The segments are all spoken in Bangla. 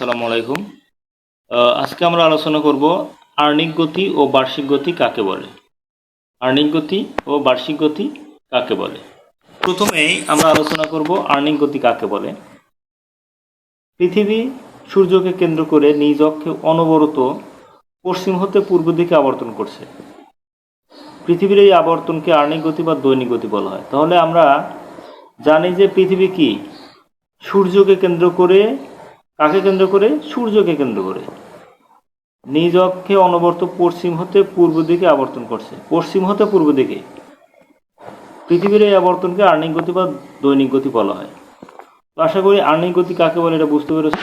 আসসালামু আলাইকুম। আজকে আমরা আলোচনা করব আর্নিক গতি ও বার্ষিক গতি কাকে বলে? আর্নিক গতি ও বার্ষিক গতি কাকে বলে? প্রথমেই আমরা আলোচনা করব আর্নিক গতি কাকে বলে? পৃথিবী সূর্যকে কেন্দ্র করে নিজ অক্ষে অনবরত পশ্চিম হতে পূর্ব দিকে আবর্তন করছে। পৃথিবীর এই আবর্তনকে আর্নিক গতি বা দৈনিক গতি বলা হয়। তাহলে আমরা জানি যে পৃথিবী কি? সূর্যকে কেন্দ্র করে কাকে কেন্দ্র করে, সূর্যকে কেন্দ্র করে। নিজ অক্ষে অনবর্ত পশ্চিম হতে পূর্ব দিকে আবর্তন করছে। পশ্চিম হতে পূর্ব দিকে। পৃথিবীর এই আবর্তনকে আর্নিক গতি বা দৈনিক গতি বলা হয়। আশা করি আর্নিক গতি কাকে বলে এটা বুঝতে পেরেছি?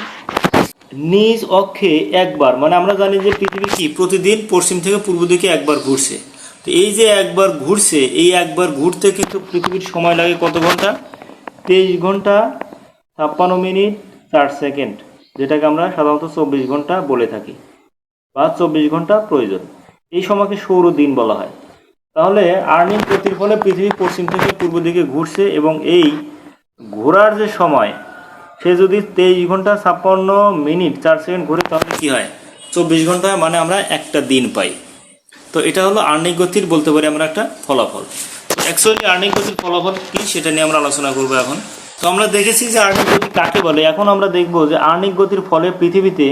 নিজ অক্ষে একবার মানে আমরা জানি যে পৃথিবী কি? প্রতিদিন পশ্চিম থেকে পূর্ব দিকে একবার ঘুরছে। তো এই যে একবার ঘুরছে, এই একবার ঘুরতে কিন্তু পৃথিবীর সময় লাগে কত ঘণ্টা? তেইশ ঘণ্টা, ছাপ্পান্ন মিনিট, চার সেকেন্ড। যেটাকে আমরা সাধারণত চব্বিশ ঘণ্টা বলে থাকি বা চব্বিশ ঘণ্টা প্রয়োজন। এই সময়কে সৌর দিন বলা হয়। তাহলে আর্নিং গতির ফলে পৃথিবী পশ্চিম থেকে পূর্ব দিকে ঘুরছে এবং এই ঘোরার যে সময়, সে যদি তেইশ ঘণ্টা ছাপ্পান্ন মিনিট, চার সেকেন্ড ঘুরে, তাহলে কী হয়? চব্বিশ ঘণ্টা মানে আমরা একটা দিন পাই। তো এটা হলো আর্নিক গতির, বলতে পারি আমরা একটা ফলাফল। অ্যাকচুয়ালি আর্নিক গতির ফলাফল কি, সেটা নিয়ে আমরা আলোচনা করব এখন। তো আমরা দেখেছি যে আর্নিক গতি কাকে বলে? এখন আমরা দেখব যে আর্নিক গতির ফলে পৃথিবীতে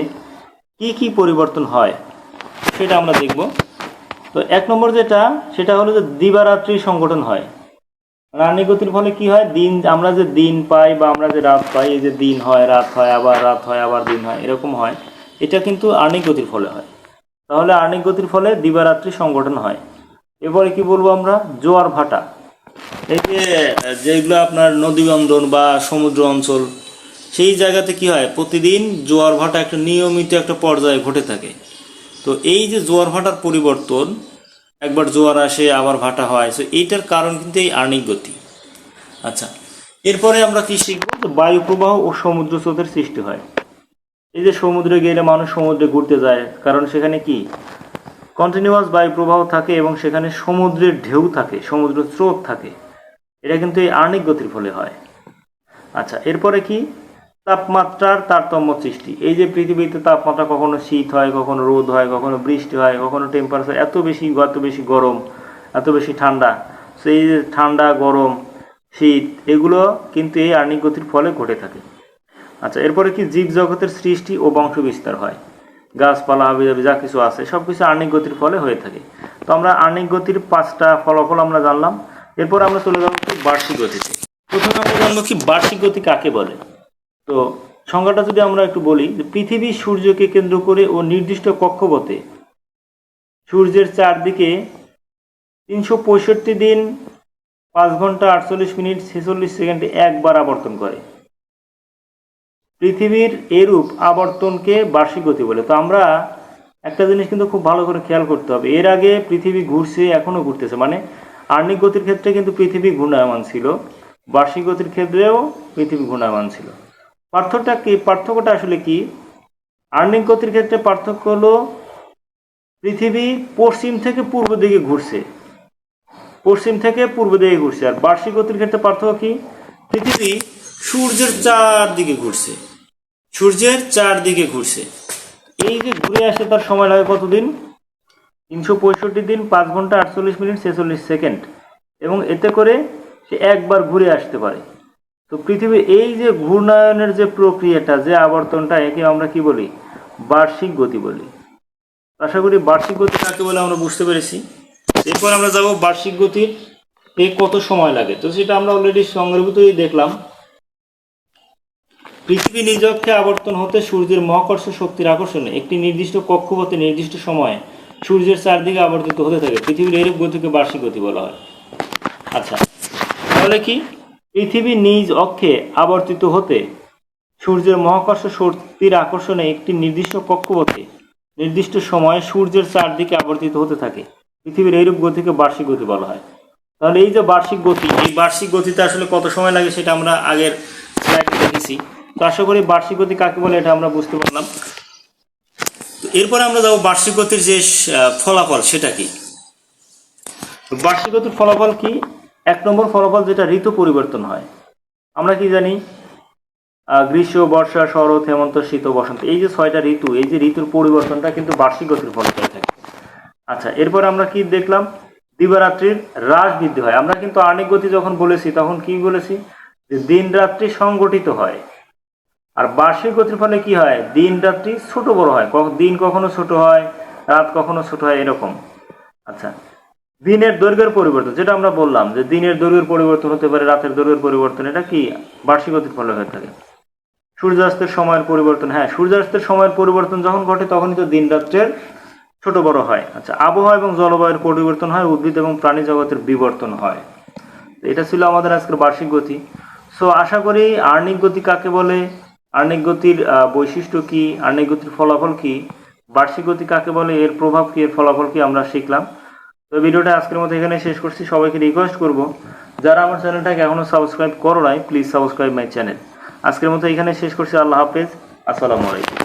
কি কি পরিবর্তন হয়, সেটা আমরা দেখব। তো এক নম্বর যেটা, সেটা হলো যে দিবারাত্রি সংগঠন হয়। আর্নিক গতির ফলে কি হয়? দিন, আমরা যে দিন পাই বা আমরা যে রাত পাই, এই যে দিন হয়, রাত হয়, আবার রাত হয়, আবার দিন হয়, এরকম হয়। এটা কিন্তু আর্নিক গতির ফলে হয়। তাহলে আর্নিক গতির ফলে দিবারাত্রি সংগঠন হয়। এরপরে কি বলব আমরা? জোয়ার ভাটা। এই যে যেগুলো আপনার নদীবন্দর বা সমুদ্র অঞ্চল, সেই জায়গাতে কি হয়? প্রতিদিন জোয়ার ভাটা একটা নিয়মিত একটা পর্যায়ে ঘটে থাকে। তো এই যে জোয়ার ভাটার পরিবর্তন, একবার জোয়ার আসে, আবার ভাটা হয় তো এইটার কারণ কিন্তু এই আর্নিক গতি। আচ্ছা এরপরে আমরা কি শিখব? যে বায়ু প্রবাহ ও সমুদ্র স্রোতের সৃষ্টি হয়। এই যে সমুদ্রে গেলে মানুষ সমুদ্রে ঘুরতে যায়, কারণ সেখানে কি? কন্টিনিউয়াস বায়ু প্রবাহ থাকে এবং সেখানে সমুদ্রের ঢেউ থাকে সমুদ্র স্রোত থাকে। এটা কিন্তু এই আর্নিক গতির ফলে হয়। আচ্ছা এরপরে কি? তাপমাত্রার তারতম্য সৃষ্টি। এই যে পৃথিবীতে তাপমাত্রা কখনো শীত হয়, কখনো রোদ হয়, কখনো বৃষ্টি হয়, কখনো টেম্পারেচার এত বেশি এত বেশি গরম, এত বেশি ঠান্ডা তো এই যে ঠান্ডা, গরম, শীত, এগুলো কিন্তু এই আর্নিক গতির ফলে ঘটে থাকে। আচ্ছা এরপরে কি? জীব জগতের সৃষ্টি ও বংশ বিস্তার হয়। গাছপালা হাবিজাবি যা কিছু আছে সব কিছু আর্নিক গতির ফলে হয়ে থাকে। তো আমরা আর্নিক গতির পাঁচটা ফলাফল আমরা জানলাম। এরপর আমরা চলে যাব বার্ষিক গতিতে। প্রথমে আমরা জানব কি বার্ষিক গতি কাকে বলে? তো সংজ্ঞাটা যদি আমরা একটু বলি, যে পৃথিবী সূর্যকে কেন্দ্র করে ও নির্দিষ্ট কক্ষপথে সূর্যের চারদিকে তিনশো পঁয়ষট্টি দিন, পাঁচ ঘণ্টা আটচল্লিশ মিনিট, ছেচল্লিশ সেকেন্ডে একবার আবর্তন করে। পৃথিবীর এরূপ আবর্তনকে বার্ষিক গতি বলে। তো আমরা একটা জিনিস কিন্তু খুব ভালো করে খেয়াল করতে হবে। এর আগে পৃথিবী ঘুরছে এখনও ঘুরতেছে। মানে আর্নিক গতির ক্ষেত্রে কিন্তু পৃথিবী ঘূর্ণায়মান ছিল। বার্ষিক গতির ক্ষেত্রেও পৃথিবী ঘূর্ণায়মান ছিল। পার্থক্যটা কি? পার্থক্যটা আসলে কি? আর্নিক গতির ক্ষেত্রে পার্থক্য হলো পৃথিবী পশ্চিম থেকে পূর্ব দিকে ঘুরছে। পশ্চিম থেকে পূর্ব দিকে ঘুরছে। আর বার্ষিক গতির ক্ষেত্রে পার্থক্য কি? পৃথিবী সূর্যের চারদিকে ঘুরছে। সূর্যের চারদিকে ঘুরছে। এই যে ঘুরে আসে তার সময় লাগে কতদিন? তিনশো পঁয়ষট্টি দিন, পাঁচ ঘণ্টা, আটচল্লিশ মিনিট, ছেচল্লিশ সেকেন্ড। এবং এতে করে সে একবার ঘুরে আসতে পারে। তো পৃথিবীর এই যে ঘূর্ণায়নের যে প্রক্রিয়াটা, যে আবর্তনটা, একে আমরা কি বলি? বার্ষিক গতি বলি। আশা করি বার্ষিক গতি কাকে বলে আমরা বুঝতে পেরেছি। এরপর আমরা যাব বার্ষিক গতির কত সময় লাগে? তো সেটা আমরা অলরেডি সংগ্রহীতই দেখলাম। পৃথিবী নিজক্ষে আবর্তন হতে সূর্যের মহাকর্ষ শক্তির আকর্ষণে একটি নির্দিষ্ট কক্ষপথে নির্দিষ্ট সময়ে সূর্যের চারদিকে আবর্তিত হতে থাকে। পৃথিবীর এরূপ গতিকে বার্ষিক গতি বলা হয়। আচ্ছা তাহলে কি? পৃথিবী নিজ অক্ষে আবর্তিত হতে সূর্যের মহাকর্ষ শক্তির আকর্ষণে একটি নির্দিষ্ট কক্ষপথে নির্দিষ্ট সময়ে সূর্যের চারদিকে আবর্তিত হতে থাকে। পৃথিবীর এইরূপ গতিকে বার্ষিক গতি বলা হয়। তাহলে এই যে বার্ষিক গতি, এই বার্ষিক গতিতে আসলে কত সময় লাগে সেটা আমরা আগের দেখেছি। তো আশা করি বার্ষিক গতি কাকে বলে এটা আমরা বুঝতে পারলাম। এরপরে আমরা যাব বার্ষিক গতির যে ফলাফল, সেটা কি? বার্ষিক গতির ফলাফল কি? এক নম্বর ফলাফল যেটা ঋতু পরিবর্তন হয়। আমরা কি জানি? গ্রীষ্ম, বর্ষা, শরৎ, হেমন্ত, শীত বসন্ত। এই যে ছয়টা ঋতু, এই যে ঋতুর পরিবর্তনটা কিন্তু বার্ষিক গতির ফলে হয়ে থাকে। আচ্ছা এরপর আমরা কি দেখলাম? দিবারাত্রির হ্রাস বৃদ্ধি হয়। আমরা কিন্তু আর্নিক গতি যখন বলেছি, তখন কি বলেছি? যে দিন রাত্রি সংগঠিত হয়। আর বার্ষিক গতির ফলে কি হয়? দিন রাত্রি ছোট বড় হয়। দিন কখনো ছোট হয়, রাত কখনো ছোট হয়, এরকম। আচ্ছা দিনের দৈর্ঘ্যের পরিবর্তন, যেটা আমরা বললাম যে দিনের দৈর্ঘ্যের পরিবর্তন হতে পারে, রাতের দৈর্ঘ্যের পরিবর্তন, এটা কি? বার্ষিক গতির ফলে হয়ে থাকে। সূর্যাস্তের সময়ের পরিবর্তন হ্যাঁ সূর্যাস্তের সময়ের পরিবর্তন যখন ঘটে, তখনই তো দিন রাত্রের ছোট বড় হয়। আচ্ছা আবহাওয়া এবং জলবায়ুর পরিবর্তন হয়, উদ্ভিদ এবং প্রাণী জগতের বিবর্তন হয়। এটা ছিল আমাদের আজকের বার্ষিক গতি। সো আশা করি আর্নিক গতি কাকে বলে? আর্নিক গতির বৈশিষ্ট্য কি? আর্নিক গতির ফলাফল কি? বার্ষিক গতি কাকে বলে? এর প্রভাব কি? এর ফলাফল কি? আমরা শিখলাম। তো ভিডিওটা আজকের মতো এখানে শেষ করছি। সবাইকে রিকোয়েস্ট করব, যারা আমার চ্যানেলটাকে এখনও সাবস্ক্রাইব করো নাই প্লিজ সাবস্ক্রাইব মাই চ্যানেল আজকের মতো এখানে শেষ করছি। আল্লাহ হাফেজ। আসসালামু আলাইকুম।